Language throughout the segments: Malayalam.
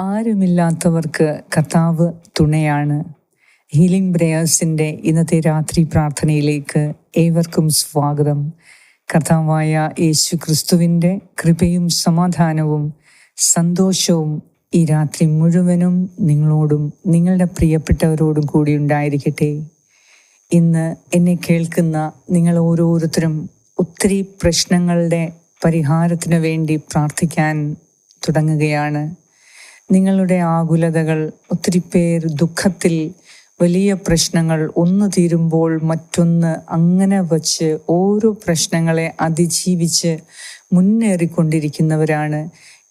ആരുമില്ലാത്തവർക്ക് കർത്താവ് തുണയാണ്. ഹീലിംഗ് ബ്രേയേഴ്സിന്റെ ഇന്നത്തെ രാത്രി പ്രാർത്ഥനയിലേക്ക് ഏവർക്കും സ്വാഗതം. കർത്താവായ യേശു ക്രിസ്തുവിന്റെ കൃപയും സമാധാനവും സന്തോഷവും ഈ രാത്രി മുഴുവനും നിങ്ങളോടും നിങ്ങളുടെ പ്രിയപ്പെട്ടവരോടും കൂടി ഉണ്ടായിരിക്കട്ടെ. ഇന്ന് എന്നെ കേൾക്കുന്ന നിങ്ങൾ ഓരോരുത്തരും ഒത്തിരി പ്രശ്നങ്ങളുടെ പരിഹാരത്തിന് വേണ്ടി പ്രാർത്ഥിക്കാൻ തുടങ്ങുകയാണ്. നിങ്ങളുടെ ആകുലതകൾ ഒത്തിരി പേർ ദുഃഖത്തിൽ വലിയ പ്രശ്നങ്ങൾ ഒന്ന് തീരുമ്പോൾ മറ്റൊന്ന് അങ്ങനെ വച്ച് ഓരോ പ്രശ്നങ്ങളെ അതിജീവിച്ച് മുന്നേറിക്കൊണ്ടിരിക്കുന്നവരാണ്.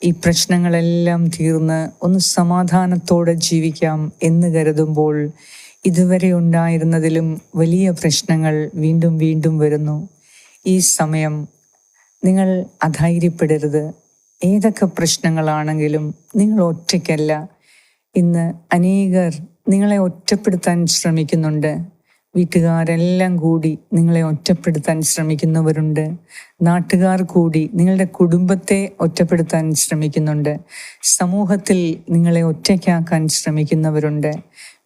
ഈ പ്രശ്നങ്ങളെല്ലാം തീർന്ന് ഒന്ന് സമാധാനത്തോടെ ജീവിക്കാം എന്ന് കരുതുമ്പോൾ ഇതുവരെ ഉണ്ടായിരുന്നതിലും വലിയ പ്രശ്നങ്ങൾ വീണ്ടും വീണ്ടും വരുന്നു. ഈ സമയം നിങ്ങൾ അധൈര്യപ്പെടരുത്. ഏതൊക്കെ പ്രശ്നങ്ങളാണെങ്കിലും നിങ്ങൾ ഒറ്റയ്ക്കല്ല. ഇന്ന് അനേകർ നിങ്ങളെ ഒറ്റപ്പെടുത്താൻ ശ്രമിക്കുന്നുണ്ട്. വീട്ടുകാരെല്ലാം കൂടി നിങ്ങളെ ഒറ്റപ്പെടുത്താൻ ശ്രമിക്കുന്നവരുണ്ട്. നാട്ടുകാർ കൂടി നിങ്ങളുടെ കുടുംബത്തെ ഒറ്റപ്പെടുത്താൻ ശ്രമിക്കുന്നുണ്ട്. സമൂഹത്തിൽ നിങ്ങളെ ഒറ്റയ്ക്കാക്കാൻ ശ്രമിക്കുന്നവരുണ്ട്.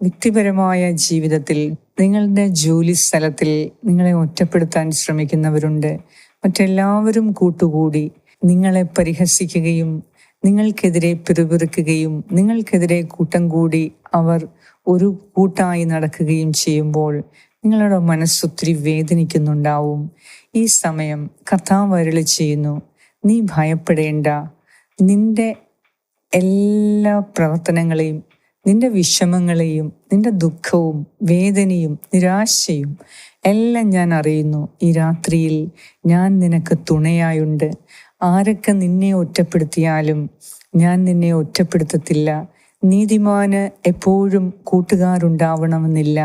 വ്യക്തിപരമായ ജീവിതത്തിൽ നിങ്ങളുടെ ജോലി സ്ഥലത്തിൽ നിങ്ങളെ ഒറ്റപ്പെടുത്താൻ ശ്രമിക്കുന്നവരുണ്ട്. മറ്റെല്ലാവരും കൂട്ടുകൂടി നിങ്ങളെ പരിഹസിക്കുകയും നിങ്ങൾക്കെതിരെ പിറുപിറുക്കുകയും നിങ്ങൾക്കെതിരെ കൂട്ടം കൂടി അവർ ഒരു കൂട്ടായി നടക്കുകയും ചെയ്യുമ്പോൾ നിങ്ങളുടെ മനസ്സൊത്തിരി വേദനിക്കുന്നുണ്ടാവും. ഈ സമയം കർത്താവ് ചെയ്യുന്നു നീ ഭയപ്പെടേണ്ട. നിന്റെ എല്ലാ പ്രവർത്തനങ്ങളെയും നിന്റെ വിഷമങ്ങളെയും നിന്റെ ദുഃഖവും വേദനയും നിരാശയും എല്ലാം ഞാൻ അറിയുന്നു. ഈ രാത്രിയിൽ ഞാൻ നിനക്ക് തുണയായുണ്ട്. ആരൊക്കെ നിന്നെ ഒറ്റപ്പെടുത്തിയാലും ഞാൻ നിന്നെ ഒറ്റപ്പെടുത്തത്തില്ല. നീതിമാന് എപ്പോഴും കൂട്ടുകാരുണ്ടാവണമെന്നില്ല.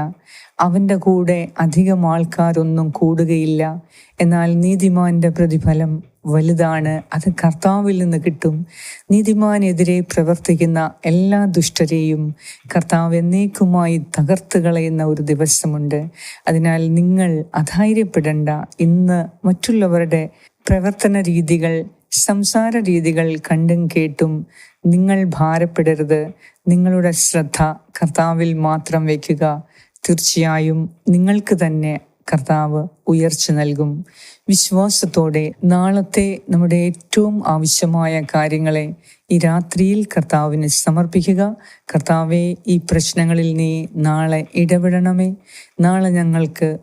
അവന്റെ കൂടെ അധികം ആൾക്കാരൊന്നും കൂടുകയില്ല. എന്നാൽ നീതിമാന്റെ പ്രതിഫലം വലുതാണ്. അത് കർത്താവിൽ നിന്ന് കിട്ടും. നീതിമാനെതിരെ പ്രവർത്തിക്കുന്ന എല്ലാ ദുഷ്ടരെയും കർത്താവ് എന്നേക്കുമായി തകർത്ത് കളയുന്ന ഒരു ദിവസമുണ്ട്. അതിനാൽ നിങ്ങൾ അധൈര്യപ്പെടേണ്ട. ഇന്ന് മറ്റുള്ളവരുടെ പ്രവർത്തന രീതികൾ സംസാര രീതികൾ കണ്ടും കേട്ടും നിങ്ങൾ ഭാരപ്പെടരുത്. നിങ്ങളുടെ ശ്രദ്ധ കർത്താവിൽ മാത്രം വയ്ക്കുക. തീർച്ചയായും നിങ്ങൾക്ക് തന്നെ കർത്താവ് ഉയർച്ച നൽകും. വിശ്വാസത്തോടെ നാളത്തെ നമ്മുടെ ഏറ്റവും ആവശ്യമായ കാര്യങ്ങളെ ഈ രാത്രിയിൽ കർത്താവിന് സമർപ്പിക്കുക. കർത്താവെ ഈ പ്രശ്നങ്ങളിൽ നീ നാളെ ഇടപെടണമേ. നാളെ ഞങ്ങൾക്ക്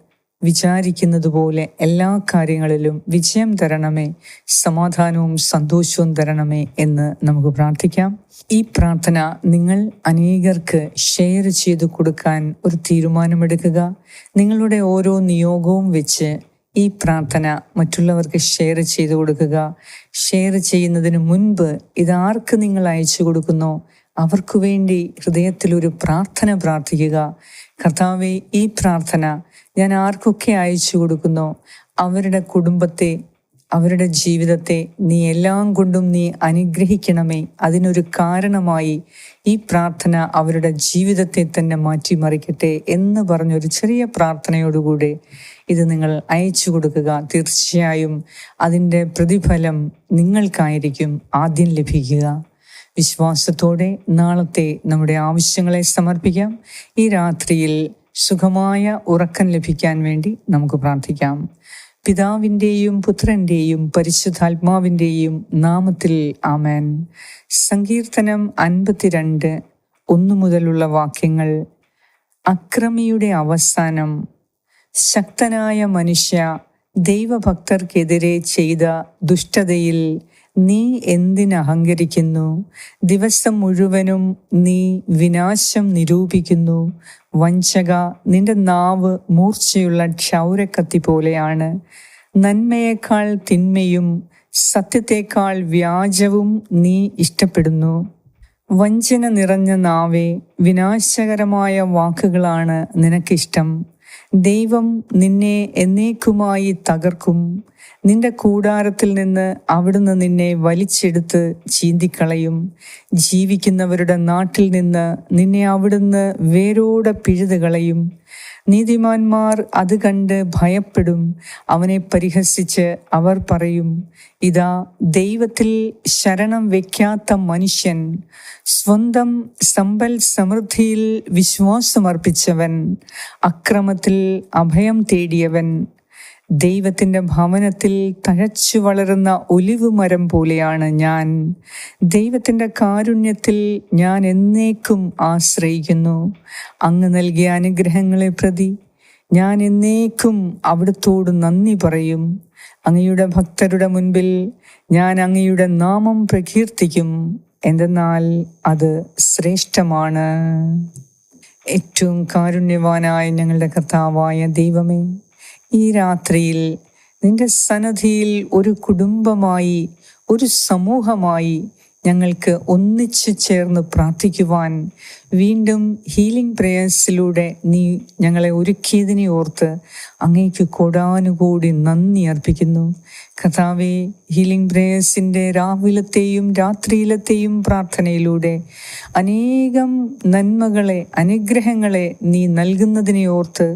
വിചാരിക്കുന്നത് പോലെ എല്ലാ കാര്യങ്ങളിലും വിജയം തരണമേ സമാധാനവും സന്തോഷവും തരണമേ എന്ന് നമുക്ക് പ്രാർത്ഥിക്കാം. ഈ പ്രാർത്ഥന നിങ്ങൾ അനേകർക്ക് ഷെയർ ചെയ്തു കൊടുക്കാൻ ഒരു തീരുമാനമെടുക്കുക. നിങ്ങളുടെ ഓരോ നിയോഗവും വെച്ച് ഈ പ്രാർത്ഥന മറ്റുള്ളവർക്ക് ഷെയർ ചെയ്തു കൊടുക്കുക. ഷെയർ ചെയ്യുന്നതിന് മുൻപ് ഇതാർക്ക് നിങ്ങൾ അയച്ചു കൊടുക്കുന്നു അവർക്കു വേണ്ടി ഹൃദയത്തിലൊരു പ്രാർത്ഥന പ്രാർത്ഥിക്കുക. കർത്താവെ ഈ പ്രാർത്ഥന ഞാൻ ആർക്കൊക്കെ അയച്ചു കൊടുക്കുന്നോ? അവരുടെ കുടുംബത്തെ അവരുടെ ജീവിതത്തെ നീ എല്ലാം കൊണ്ടും നീ അനുഗ്രഹിക്കണമേ. അതിനൊരു കാരണമായി ഈ പ്രാർത്ഥന അവരുടെ ജീവിതത്തെ തന്നെ മാറ്റിമറിക്കട്ടെ എന്ന് പറഞ്ഞൊരു ചെറിയ പ്രാർത്ഥനയോടുകൂടെ ഇത് നിങ്ങൾ അയച്ചു കൊടുക്കുക. തീർച്ചയായും അതിന്റെ പ്രതിഫലം നിങ്ങൾക്കായിരിക്കും ആദ്യം ലഭിക്കുക. വിശ്വാസത്തോടെ നാളത്തെ നമ്മുടെ ആവശ്യങ്ങളെ സമർപ്പിക്കാം. ഈ രാത്രിയിൽ സുഖമായ ഉറക്കം ലഭിക്കാൻ വേണ്ടി നമുക്ക് പ്രാർത്ഥിക്കാം. പിതാവിന്റെയും പുത്രന്റെയും പരിശുദ്ധാത്മാവിന്റെയും നാമത്തിൽ ആമേൻ. സങ്കീർത്തനം അൻപത്തിരണ്ട് ഒന്നു മുതലുള്ള വാക്യങ്ങൾ. അക്രമിയുടെ അവസാനം. ശക്തനായ മനുഷ്യ ദൈവഭക്തർക്കെതിരെ ചെയ്ത ദുഷ്ടതയിൽ നീ എന്തിനഹങ്കരിക്കുന്നു ദിവസം മുഴുവനും നീ വിനാശം നിരൂപിക്കുന്നു. വഞ്ചക നിന്റെ നാവ് മൂർച്ചയുള്ള ക്ഷൗരക്കത്തി പോലെയാണ്. നന്മയേക്കാൾ തിന്മയും സത്യത്തേക്കാൾ വ്യാജവും നീ ഇഷ്ടപ്പെടുന്നു. വഞ്ചന നിറഞ്ഞ നാവേ വിനാശകരമായ വാക്കുകളാണ് നിനക്കിഷ്ടം. ദൈവം നിന്നെ എന്നേക്കുമായി തകർക്കും. നിന്റെ കൂടാരത്തിൽ നിന്ന് അവിടുന്ന് നിന്നെ വലിച്ചെടുത്ത് ചീന്തിക്കളയും. ജീവിക്കുന്നവരുടെ നാട്ടിൽ നിന്ന് നിന്നെ അവിടുന്ന് വേരോടെ പിഴുതുകളയും. നീതിമാന്മാർ അത് കണ്ട് ഭയപ്പെടും. അവനെ പരിഹസിച്ച് അവർ പറയും ഇതാ ദൈവത്തിൽ ശരണം വെക്കാത്ത മനുഷ്യൻ സ്വന്തം സമ്പൽ സമൃദ്ധിയിൽ വിശ്വാസമർപ്പിച്ചവൻ അക്രമത്തിൽ അഭയം തേടിയവൻ ദൈവത്തിന്റെ ഭവനത്തിൽ തഴച്ചു വളരുന്ന ഒലിവ് മരം പോലെയാണ് ഞാൻ. ദൈവത്തിന്റെ കാരുണ്യത്തിൽ ഞാൻ എന്നേക്കും ആശ്രയിക്കുന്നു. അങ്ങ് നൽകിയ അനുഗ്രഹങ്ങളെ പ്രതി ഞാൻ എന്നേക്കും അവിടുത്തോട് നന്ദി പറയും. അങ്ങയുടെ ഭക്തരുടെ മുൻപിൽ ഞാൻ അങ്ങയുടെ നാമം പ്രകീർത്തിക്കും. എന്തെന്നാൽ അത് ശ്രേഷ്ഠമാണ്. ഏറ്റവും കാരുണ്യവാനായ ഞങ്ങളുടെ കർത്താവായ ദൈവമേ ഈ രാത്രിയിൽ നിന്റെ സന്നദ്ധിയിൽ ഒരു കുടുംബമായി ഒരു സമൂഹമായി ഞങ്ങൾക്ക് ഒന്നിച്ചു ചേർന്ന് പ്രാർത്ഥിക്കുവാൻ വീണ്ടും ഹീലിംഗ് പ്രേയേഴ്സിലൂടെ നീ ഞങ്ങളെ ഒരുക്കിയതിനെ ഓർത്ത് അങ്ങേക്ക് കൊടാനുകൂടി നന്ദി അർപ്പിക്കുന്നു. കഥാവെ ഹീലിംഗ് പ്രേയേഴ്സിന്റെ രാവിലത്തെയും രാത്രിയിലത്തെയും പ്രാർത്ഥനയിലൂടെ അനേകം നന്മകളെ അനുഗ്രഹങ്ങളെ നീ നൽകുന്നതിനെ ഓർത്ത്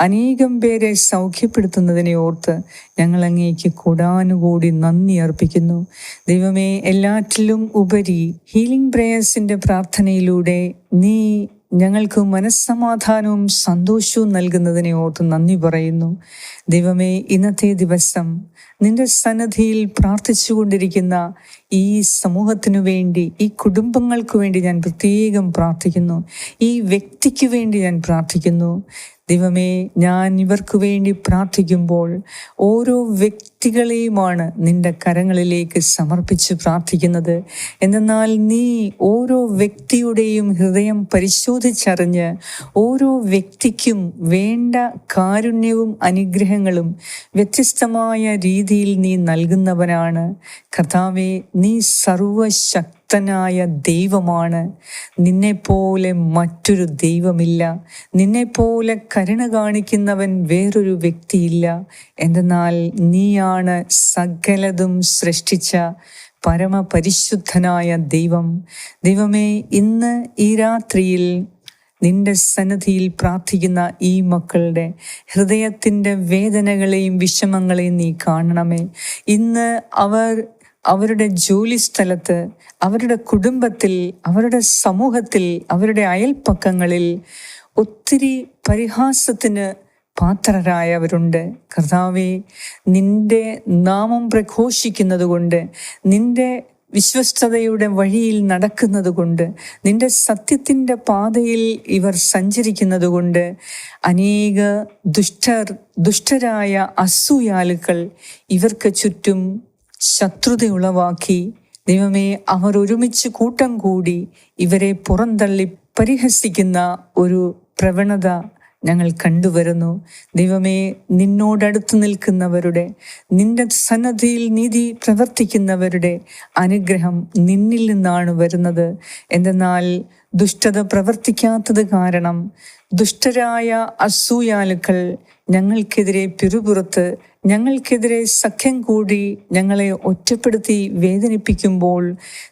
അനേകം പേരെ സൗഖ്യപ്പെടുത്തുന്നതിനെ ഓർത്ത് ഞങ്ങൾ അങ്ങേക്ക് കൂടാനുകൂടി നന്ദി അർപ്പിക്കുന്നു. ദൈവമേ എല്ലാറ്റിലും ഉപരി ഹീലിംഗ് പ്രേയേഴ്സിന്റെ പ്രാർത്ഥനയിലൂടെ നീ ഞങ്ങൾക്ക് മനസ്സമാധാനവും സന്തോഷവും നൽകുന്നതിനെ ഓർത്ത് നന്ദി പറയുന്നു. ദൈവമേ ഇന്നത്തെ ദിവസം നിന്റെ സന്നദ്ധിയിൽ പ്രാർത്ഥിച്ചുകൊണ്ടിരിക്കുന്ന ഈ സമൂഹത്തിനു വേണ്ടി ഈ കുടുംബങ്ങൾക്ക് വേണ്ടി ഞാൻ പ്രത്യേകം പ്രാർത്ഥിക്കുന്നു. ഈ വ്യക്തിക്ക് വേണ്ടി ഞാൻ പ്രാർത്ഥിക്കുന്നു. ദൈവമേ ഞാൻ ഇവർക്ക് വേണ്ടി പ്രാർത്ഥിക്കുമ്പോൾ ഓരോ വ്യക്തികളെയുമാണ് നിന്റെ കരങ്ങളിലേക്ക് സമർപ്പിച്ച് പ്രാർത്ഥിക്കുന്നത്. എന്നാൽ നീ ഓരോ വ്യക്തിയുടെയും ഹൃദയം പരിശോധിച്ചറിഞ്ഞ് ഓരോ വ്യക്തിക്കും വേണ്ട കാരുണ്യവും അനുഗ്രഹങ്ങളും വ്യത്യസ്തമായ രീതിയിൽ നീ നൽകുന്നവനാണ്. കർത്താവെ നീ സർവശക്തി ശക്തനായ ദൈവമാണ്. നിന്നെപ്പോലെ മറ്റൊരു ദൈവമില്ല. നിന്നെപ്പോലെ കരുണ കാണിക്കുന്നവൻ വേറൊരു വ്യക്തിയില്ല. എന്തെന്നാൽ നീയാണ് സകലതും സൃഷ്ടിച്ച പരമപരിശുദ്ധനായ ദൈവം. ദൈവമേ ഇന്ന് ഈ രാത്രിയിൽ നിന്റെ സന്നദ്ധിയിൽ പ്രാർത്ഥിക്കുന്ന ഈ മക്കളുടെ ഹൃദയത്തിന്റെ വേദനകളെയും വിഷമങ്ങളെയും നീ കാണണമേ. ഇന്ന് അവർ അവരുടെ ജോലി സ്ഥലത്ത് അവരുടെ കുടുംബത്തിൽ അവരുടെ സമൂഹത്തിൽ അവരുടെ അയൽപ്പക്കങ്ങളിൽ ഒത്തിരി പരിഹാസത്തിന് പാത്രരായവരുണ്ട് കർത്താവെ നിന്റെ നാമം പ്രഘോഷിക്കുന്നത് കൊണ്ട് നിന്റെ വിശ്വസ്തതയുടെ വഴിയിൽ നടക്കുന്നത് കൊണ്ട് നിന്റെ സത്യത്തിന്റെ പാതയിൽ ഇവർ സഞ്ചരിക്കുന്നത് കൊണ്ട് അനേക ദുഷ്ടർ ദുഷ്ടരായ അസൂയാലുക്കൾ ഇവർക്ക് ചുറ്റും ശത്രുത ഉളവാക്കി ദൈവമേ അവർ ഒരുമിച്ച് കൂട്ടം കൂടി ഇവരെ പുറന്തള്ളി പരിഹസിക്കുന്ന ഒരു പ്രവണത ഞങ്ങൾ കണ്ടുവരുന്നു. ദൈവമേ നിന്നോടടുത്ത് നിൽക്കുന്നവരുടെ നിന്റെ സന്നദ്ധിയിൽ നീതി പ്രവർത്തിക്കുന്നവരുടെ അനുഗ്രഹം നിന്നിൽ നിന്നാണ് വരുന്നത്. എന്തെന്നാൽ ദുഷ്ടത പ്രവർത്തിക്കാത്തത് കാരണം ദുഷ്ടരായ അസൂയാലുക്കൾ ഞങ്ങൾക്കെതിരെ പിറുപുറത്ത് ഞങ്ങൾക്കെതിരെ സഖ്യം കൂടി ഞങ്ങളെ ഒറ്റപ്പെടുത്തി വേദനിപ്പിക്കുമ്പോൾ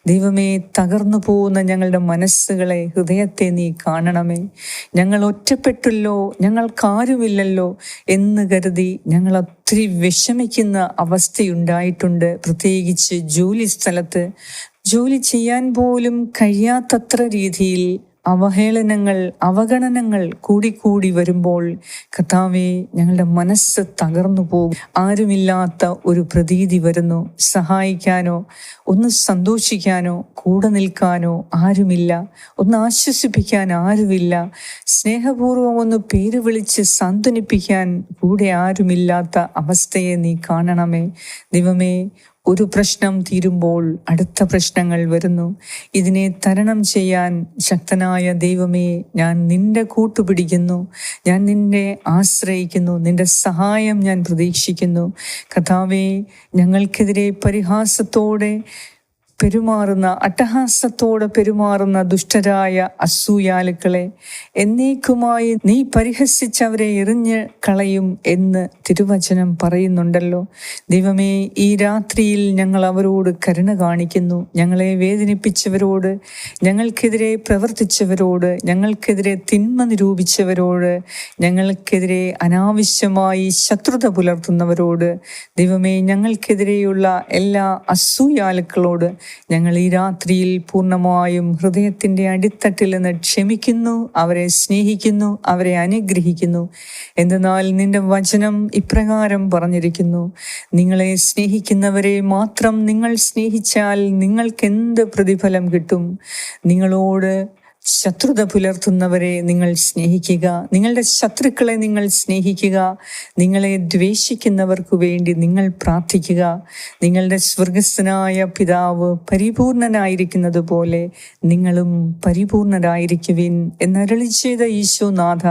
ദൈവമേ തകർന്നു പോകുന്ന ഞങ്ങളുടെ മനസ്സുകളെ ഹൃദയത്തെ നീ കാണണമേ. ഞങ്ങൾ ഒറ്റപ്പെട്ടല്ലോ ഞങ്ങൾക്കാരുമില്ലല്ലോ എന്ന് കരുതി ഞങ്ങൾ ഒത്തിരി വിഷമിക്കുന്ന അവസ്ഥയുണ്ടായിട്ടുണ്ട്. പ്രത്യേകിച്ച് ജോലി സ്ഥലത്ത്. ജോലി ചെയ്യാൻ പോലും കഴിയാത്തത്ര രീതിയിൽ അവഹേളനങ്ങൾ അവഗണനങ്ങൾ കൂടിക്കൂടി വരുമ്പോൾ കഥാവെ ഞങ്ങളുടെ മനസ്സ് തകർന്നു പോകും. ആരുമില്ലാത്ത ഒരു പ്രതീതി വരുന്നു. സഹായിക്കാനോ ഒന്ന് സന്തോഷിക്കാനോ കൂടെ നിൽക്കാനോ ആരുമില്ല. ഒന്ന് ആശ്വസിപ്പിക്കാൻ ആരുമില്ല. സ്നേഹപൂർവം ഒന്ന് പേര് വിളിച്ച് സാന്ത്വനിപ്പിക്കാൻ കൂടെ ആരുമില്ലാത്ത അവസ്ഥയെ നീ കാണണമേ. ദൈവമേ ഒരു പ്രശ്നം തീരുമ്പോൾ അടുത്ത പ്രശ്നങ്ങൾ വരുന്നു. ഇതിനെ തരണം ചെയ്യാൻ ശക്തനായ ദൈവമേ ഞാൻ നിന്റെ കൂട്ടുപിടിക്കുന്നു. ഞാൻ നിന്നെ ആശ്രയിക്കുന്നു. നിന്റെ സഹായം ഞാൻ പ്രതീക്ഷിക്കുന്നു. കഥാവേ ഞങ്ങൾക്കെതിരെ പരിഹാസത്തോടെ പെരുമാറുന്ന അട്ടഹാസത്തോടെ പെരുമാറുന്ന ദുഷ്ടരായ അസൂയാലുക്കളെ എന്നേക്കുമായി നീ പരിഹസിച്ചവരെ എറിഞ്ഞ് കളയും എന്ന് തിരുവചനം പറയുന്നുണ്ടല്ലോ. ദൈവമേ ഈ രാത്രിയിൽ ഞങ്ങൾ അവരോട് കരുണ കാണിക്കുന്നു. ഞങ്ങളെ വേദനിപ്പിച്ചവരോട് ഞങ്ങൾക്കെതിരെ പ്രവർത്തിച്ചവരോട് ഞങ്ങൾക്കെതിരെ തിന്മ നിരൂപിച്ചവരോട് ഞങ്ങൾക്കെതിരെ അനാവശ്യമായി ശത്രുത പുലർത്തുന്നവരോട് ദൈവമേ ഞങ്ങൾക്കെതിരെയുള്ള എല്ലാ അസൂയാലുക്കളോട് ഞങ്ങൾ ഈ രാത്രിയിൽ പൂർണമായും ഹൃദയത്തിന്റെ അടിത്തട്ടിൽ നിന്ന് ക്ഷമിക്കുന്നു അവരെ സ്നേഹിക്കുന്നു അവരെ അനുഗ്രഹിക്കുന്നു. എന്തെന്നാൽ നിന്റെ വചനം ഇപ്രകാരം പറഞ്ഞിരിക്കുന്നു നിങ്ങളെ സ്നേഹിക്കുന്നവരെ മാത്രം നിങ്ങൾ സ്നേഹിച്ചാൽ നിങ്ങൾക്ക് എന്ത് പ്രതിഫലം കിട്ടും? നിങ്ങളോട് ശത്രുത പുലർത്തുന്നവരെ നിങ്ങൾ സ്നേഹിക്കുക. നിങ്ങളുടെ ശത്രുക്കളെ നിങ്ങൾ സ്നേഹിക്കുക. നിങ്ങളെ ദ്വേഷിക്കുന്നവർക്ക് വേണ്ടി നിങ്ങൾ പ്രാർത്ഥിക്കുക. നിങ്ങളുടെ സ്വർഗസ്ഥനായ പിതാവ് പരിപൂർണനായിരിക്കുന്നത് പോലെ നിങ്ങളും പരിപൂർണരായിരിക്കുവിൻ എന്നരളി ചെയ്ത ഈശോനാഥ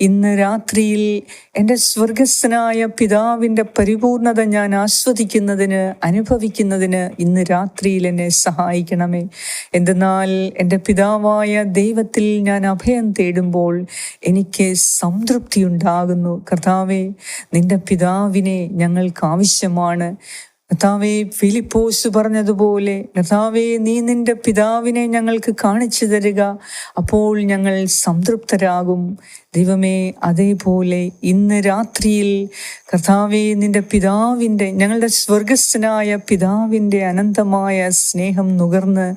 ഇന്ന് രാത്രിയിൽ എന്റെ സ്വർഗസ്ഥനായ പിതാവിന്റെ പരിപൂർണത ഞാൻ ആസ്വദിക്കുന്നതിന് അനുഭവിക്കുന്നതിന് ഇന്ന് രാത്രിയിൽ എന്നെ സഹായിക്കണമേ. എന്തെന്നാൽ എന്റെ പിതാവായ ദൈവത്തിൽ ഞാൻ അഭയം തേടുമ്പോൾ എനിക്ക് സംതൃപ്തി ഉണ്ടാകുന്നു കർത്താവെ നിന്റെ പിതാവിനെ ഞങ്ങൾക്ക് ആവശ്യമാണ്. കർത്താവെ ഫിലിപ്പോസ് പറഞ്ഞതുപോലെ കർത്താവെ നീ നിന്റെ പിതാവിനെ ഞങ്ങൾക്ക് കാണിച്ചു തരിക അപ്പോൾ ഞങ്ങൾ സംതൃപ്തരാകും. ദൈവമേ അതേപോലെ ഇന്ന് രാത്രിയിൽ കർത്താവെ നിന്റെ പിതാവിന്റെ ഞങ്ങളുടെ സ്വർഗസ്ഥനായ പിതാവിന്റെ അനന്തമായ സ്നേഹം നുകർന്ന്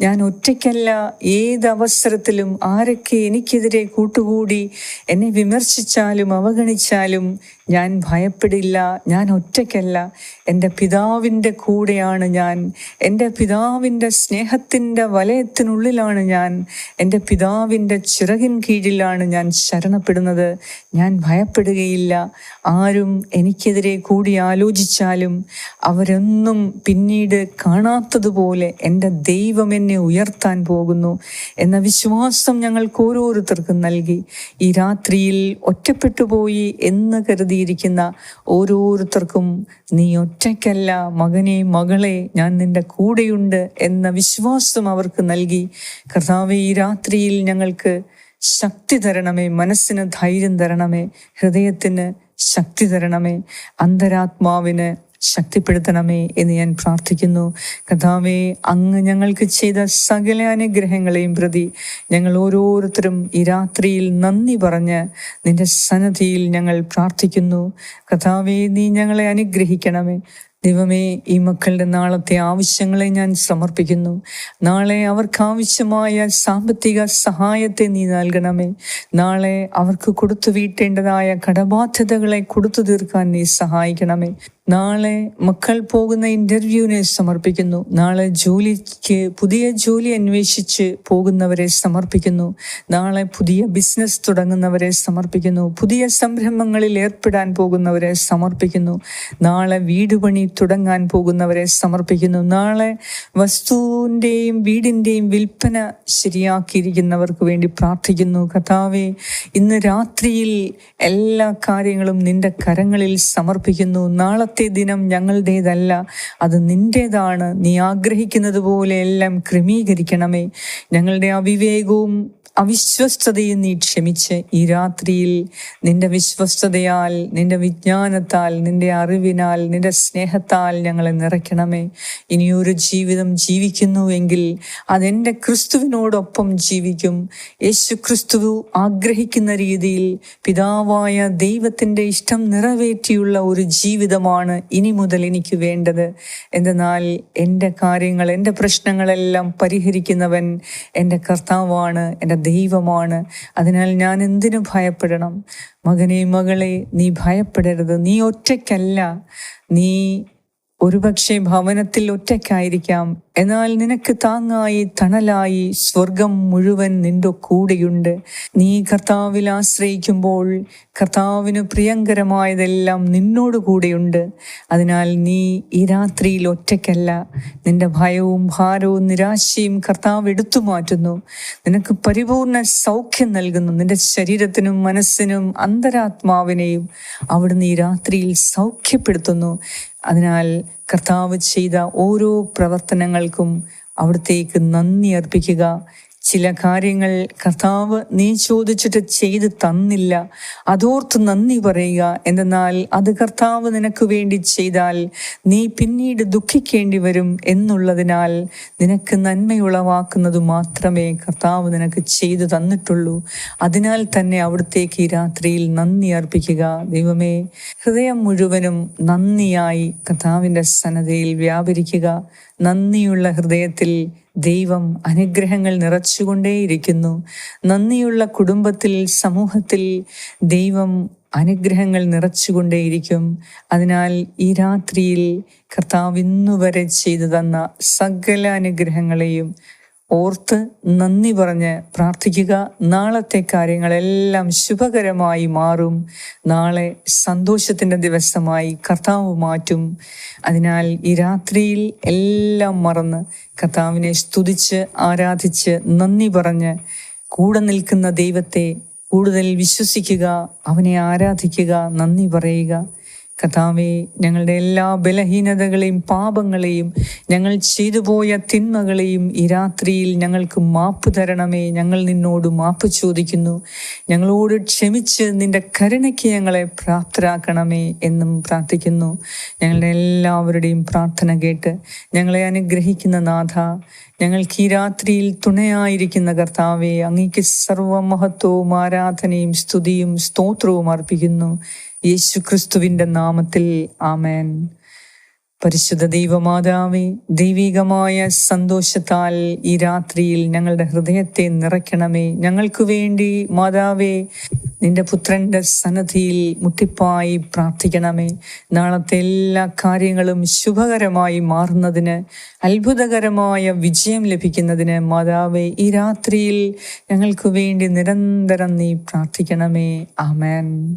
ഞാൻ ഒറ്റയ്ക്കല്ല ഏത് അവസരത്തിലും ആരൊക്കെ എനിക്കെതിരെ കൂട്ടുകൂടി എന്നെ വിമർശിച്ചാലും അവഗണിച്ചാലും ഞാൻ ഭയപ്പെടില്ല ഞാൻ ഒറ്റയ്ക്കല്ല. എന്റെ പിതാവിന്റെ കൂടെയാണ് ഞാൻ. എന്റെ പിതാവിന്റെ സ്നേഹത്തിന്റെ വലയത്തിനുള്ളിലാണ് ഞാൻ. എന്റെ പിതാവിന്റെ ചിറകിൻ കീഴിലാണ് ഞാൻ ശരണപ്പെടുന്നത്. ഞാൻ ഭയപ്പെടുകയില്ല. ആരും എനിക്കെതിരെ കൂടി ആലോചിച്ചാലും അവരൊന്നും പിന്നീട് കാണാത്തതുപോലെ എന്റെ ദൈവം എന്നെ ഉയർത്താൻ പോകുന്നു എന്ന വിശ്വാസം ഞങ്ങൾക്ക് ഓരോരുത്തർക്കും നൽകി. ഈ രാത്രിയിൽ ഒറ്റപ്പെട്ടു പോയി എന്ന് കരുതിയിരിക്കുന്ന ഓരോരുത്തർക്കും നീ ഒറ്റയ്ക്കല്ല മകനെ മകളെ ഞാൻ നിന്റെ കൂടെയുണ്ട് എന്ന വിശ്വാസം അവർക്ക് നൽകി. കർത്താവ് ഈ രാത്രിയിൽ ഞങ്ങൾക്ക് ശക്തി തരണമേ മനസ്സിന് ധൈര്യം തരണമേ ഹൃദയത്തിന് ശക്തി തരണമേ അന്തരാത്മാവിന് ശക്തിപ്പെടുത്തണമേ എന്ന് ഞാൻ പ്രാർത്ഥിക്കുന്നു. കഥാവെ അങ്ങ് ഞങ്ങൾക്ക് ചെയ്ത സകല അനുഗ്രഹങ്ങളെയും പ്രതി ഞങ്ങൾ ഓരോരുത്തരും ഈ രാത്രിയിൽ നന്ദി പറഞ്ഞ് നിന്റെ സന്നദ്ധിയിൽ ഞങ്ങൾ പ്രാർത്ഥിക്കുന്നു. കഥാവെ നീ ഞങ്ങളെ അനുഗ്രഹിക്കണമേ. ദൈവമേ ഈ മക്കളുടെ നാളത്തെ ആവശ്യങ്ങളെ ഞാൻ സമർപ്പിക്കുന്നു. നാളെ അവർക്ക് ആവശ്യമായ സാമ്പത്തിക സഹായത്തെ നീ നൽകണമേ. നാളെ അവർക്ക് കൊടുത്തു വീട്ടേണ്ടതായ കടബാധ്യതകളെ കൊടുത്തു തീർക്കാൻ നീ സഹായിക്കണമേ. നാളെ മക്കൾ പോകുന്ന ഇന്റർവ്യൂവിനെ സമർപ്പിക്കുന്നു. നാളെ ജോലിക്ക് പുതിയ ജോലി അന്വേഷിച്ച് പോകുന്നവരെ സമർപ്പിക്കുന്നു. നാളെ പുതിയ ബിസിനസ് തുടങ്ങുന്നവരെ സമർപ്പിക്കുന്നു. പുതിയ സംരംഭങ്ങളിൽ ഏർപ്പെടാൻ പോകുന്നവരെ സമർപ്പിക്കുന്നു. നാളെ വീട് പണി തുടങ്ങാൻ പോകുന്നവരെ സമർപ്പിക്കുന്നു. നാളെ വസ്തുവിന്റെയും വീടിന്റെയും വിൽപ്പന ശരിയാക്കിയിരിക്കുന്നവർക്ക് വേണ്ടി പ്രാർത്ഥിക്കുന്നു. കഥാവെ ഇന്ന് രാത്രിയിൽ എല്ലാ കാര്യങ്ങളും നിന്റെ കരങ്ങളിൽ സമർപ്പിക്കുന്നു. നാളത്തെ ദിനം ഞങ്ങളുടേതല്ല അത് നിന്റേതാണ്. നീ ആഗ്രഹിക്കുന്നത് പോലെ എല്ലാം ക്രമീകരിക്കണമേ. ഞങ്ങളുടെ അവിവേകവും അവിശ്വസ്തതയും നീ ക്ഷമിച്ച് ഈ രാത്രിയിൽ നിന്റെ വിശ്വസ്തതയാൽ നിന്റെ വിജ്ഞാനത്താൽ നിന്റെ അറിവിനാൽ നിന്റെ സ്നേഹത്താൽ ഞങ്ങളെ നിറയ്ക്കണമേ. ഇനിയൊരു ജീവിതം ജീവിക്കുന്നുവെങ്കിൽ അതെന്റെ ക്രിസ്തുവിനോടൊപ്പം ജീവിക്കും. യേശു ക്രിസ്തു ആഗ്രഹിക്കുന്ന രീതിയിൽ പിതാവായ ദൈവത്തിന്റെ ഇഷ്ടം നിറവേറ്റിയുള്ള ഒരു ജീവിതമാണ് ഇനി മുതൽ എനിക്ക് വേണ്ടത്. എന്തെന്നാൽ എന്റെ കാര്യങ്ങൾ എന്റെ പ്രശ്നങ്ങളെല്ലാം പരിഹരിക്കുന്നവൻ എന്റെ കർത്താവാണ് എന്റെ ദൈവമാണ്. അതിനാൽ ഞാൻ എന്തിനു ഭയപ്പെടണം? മകനെ മകളെ നീ ഭയപ്പെടരുത്. നീ ഒറ്റയ്ക്കല്ല. നീ ഒരുപക്ഷെ ഭവനത്തിൽ ഒറ്റയ്ക്കായിരിക്കാം. എന്നാൽ നിനക്ക് താങ്ങായി തണലായി സ്വർഗം മുഴുവൻ നിന്റെ കൂടെയുണ്ട്. നീ കർത്താവിൽ ആശ്രയിക്കുമ്പോൾ കർത്താവിന് പ്രിയങ്കരമായതെല്ലാം നിന്നോട് കൂടെയുണ്ട്. അതിനാൽ നീ ഈ രാത്രിയിൽ ഒറ്റയ്ക്കല്ല. നിന്റെ ഭയവും ഭാരവും നിരാശയും കർത്താവ് എടുത്തു മാറ്റുന്നു. നിനക്ക് പരിപൂർണ സൗഖ്യം നൽകുന്നു. നിന്റെ ശരീരത്തിനും മനസ്സിനും അന്തരാത്മാവിനെയും അവിടുന്ന് ഈ രാത്രിയിൽ സൗഖ്യപ്പെടുത്തുന്നു. അതിനാൽ കർത്താവ് ചെയ്ത ഓരോ പ്രവർത്തനങ്ങൾക്കും അവിടത്തേക്ക് നന്ദി അർപ്പിക്കുക. ചില കാര്യങ്ങൾ കർത്താവ് നീ ചോദിച്ചിട്ട് ചെയ്ത് തന്നില്ല. അതോർത്ത് നന്ദി പറയുക. എന്തെന്നാൽ അത് കർത്താവ് നിനക്ക് വേണ്ടി ചെയ്താൽ നീ പിന്നീട് ദുഃഖിക്കേണ്ടി വരും എന്നുള്ളതിനാൽ നിനക്ക് നന്മയുളവാക്കുന്നത് മാത്രമേ കർത്താവ് നിനക്ക് ചെയ്തു തന്നിട്ടുള്ളൂ. അതിനാൽ തന്നെ അവിടത്തേക്ക് ഈ രാത്രിയിൽ നന്ദി അർപ്പിക്കുക. ദൈവമേ ഹൃദയം മുഴുവനും നന്ദിയായി കർത്താവിന്റെ സന്നദ്ധയിൽ വ്യാപരിക്കുക. നന്ദിയുള്ള ഹൃദയത്തിൽ ദൈവം അനുഗ്രഹങ്ങൾ നിറച്ചുകൊണ്ടേയിരിക്കുന്നു. നന്ദിയുള്ള കുടുംബത്തിൽ സമൂഹത്തിൽ ദൈവം അനുഗ്രഹങ്ങൾ നിറച്ചുകൊണ്ടേയിരിക്കും. അതിനാൽ ഈ രാത്രിയിൽ കർത്താവ് ഇന്നുവരെ ചെയ്തു തന്ന സകല അനുഗ്രഹങ്ങളെയും ഓർത്ത് നന്ദി പറഞ്ഞ് പ്രാർത്ഥിക്കുക. നാളത്തെ കാര്യങ്ങളെല്ലാം ശുഭകരമായി മാറും. നാളെ സന്തോഷത്തിന്റെ ദിവസമായി കർത്താവ് മാറ്റും. അതിനാൽ ഈ രാത്രിയിൽ എല്ലാം മറന്ന് കർത്താവിനെ സ്തുതിച്ച് ആരാധിച്ച് നന്ദി പറഞ്ഞ് കൂടെ നിൽക്കുന്ന ദൈവത്തെ കൂടുതൽ വിശ്വസിക്കുക അവനെ ആരാധിക്കുക നന്ദി പറയുക. കഥാവെ ഞങ്ങളുടെ എല്ലാ ബലഹീനതകളെയും പാപങ്ങളെയും ഞങ്ങൾ ചെയ്തു പോയ തിന്മകളെയും ഈ രാത്രിയിൽ ഞങ്ങൾക്ക് മാപ്പ് തരണമേ. ഞങ്ങൾ നിന്നോട് മാപ്പ് ചോദിക്കുന്നു. ഞങ്ങളോട് ക്ഷമിച്ച് നിന്റെ കരുണയ്ക്ക് ഞങ്ങളെ പ്രാപ്തരാക്കണമേ എന്നും പ്രാർത്ഥിക്കുന്നു. ഞങ്ങളുടെ എല്ലാവരുടെയും പ്രാർത്ഥന കേട്ട് ഞങ്ങളെ അനുഗ്രഹിക്കുന്ന നാഥ ഞങ്ങൾക്ക് ഈ രാത്രിയിൽ തുണയായിരിക്കുന്ന കർത്താവെ അങ്ങേക്ക് സർവമഹത്വവും ആരാധനയും സ്തുതിയും സ്തോത്രവും അർപ്പിക്കുന്നു. യേശു ക്രിസ്തുവിന്റെ നാമത്തിൽ ആമേൻ. പരിശുദ്ധ ദൈവമാതാവി ദൈവികമായ സന്തോഷത്താൽ ഈ രാത്രിയിൽ ഞങ്ങളുടെ ഹൃദയത്തെ നിറയ്ക്കണമേ. ഞങ്ങൾക്ക് വേണ്ടി മാതാവേ നിന്റെ പുത്രന്റെ സന്നദ്ധിയിൽ മുട്ടിപ്പായി പ്രാർത്ഥിക്കണമേ. നാളത്തെ എല്ലാ കാര്യങ്ങളും ശുഭകരമായി മാറുന്നതിന് അത്ഭുതകരമായ വിജയം ലഭിക്കുന്നതിന് മാതാവേ ഈ രാത്രിയിൽ ഞങ്ങൾക്ക് വേണ്ടി നിരന്തരം നീ പ്രാർത്ഥിക്കണമേ. ആമേൻ.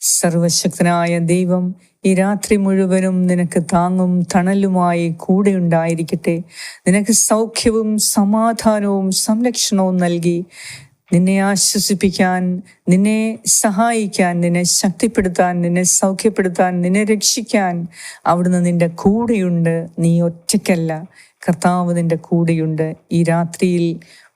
സർവശക്തനായ ദൈവം ഈ രാത്രി മുഴുവനും നിനക്ക് താങ്ങും തണലുമായി കൂടെ ഉണ്ടായിരിക്കട്ടെ. നിനക്ക് സൗഖ്യവും സമാധാനവും സംരക്ഷണവും നൽകി നിന്നെ ആശ്വസിപ്പിക്കാൻ നിന്നെ സഹായിക്കാൻ നിന്നെ ശക്തിപ്പെടുത്താൻ നിന്നെ സൗഖ്യപ്പെടുത്താൻ നിന്നെ രക്ഷിക്കാൻ അവിടുന്ന് നിന്റെ കൂടെയുണ്ട്. നീ ഒറ്റയ്ക്കല്ല. കർത്താവ് നിന്റെ കൂടെയുണ്ട്. ഈ രാത്രിയിൽ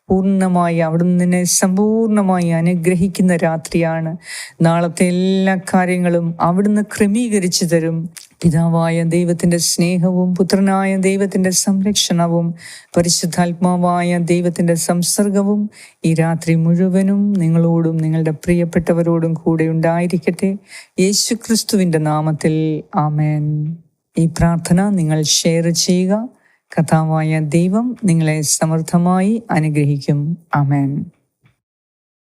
പൂർണമായി അവിടുന്ന് നിന്നെ സമ്പൂർണമായി അനുഗ്രഹിക്കുന്ന രാത്രിയാണ്. നാളത്തെ എല്ലാ കാര്യങ്ങളും അവിടുന്ന് ക്രമീകരിച്ചു തരും. പിതാവായ ദൈവത്തിന്റെ സ്നേഹവും പുത്രനായ ദൈവത്തിന്റെ സംരക്ഷണവും പരിശുദ്ധാത്മാവായ ദൈവത്തിന്റെ സംസർഗവും ഈ രാത്രി മുഴുവനും നിങ്ങളോടും നിങ്ങളുടെ പ്രിയപ്പെട്ടവരോടും കൂടെ ഉണ്ടായിരിക്കട്ടെ. യേശുക്രിസ്തുവിന്റെ നാമത്തിൽ ആമേൻ. ഈ പ്രാർത്ഥന നിങ്ങൾ ഷെയർ ചെയ്യുക. കഥാവായ ദൈവം നിങ്ങളെ സമൃദ്ധമായി അനുഗ്രഹിക്കും. അമേൻ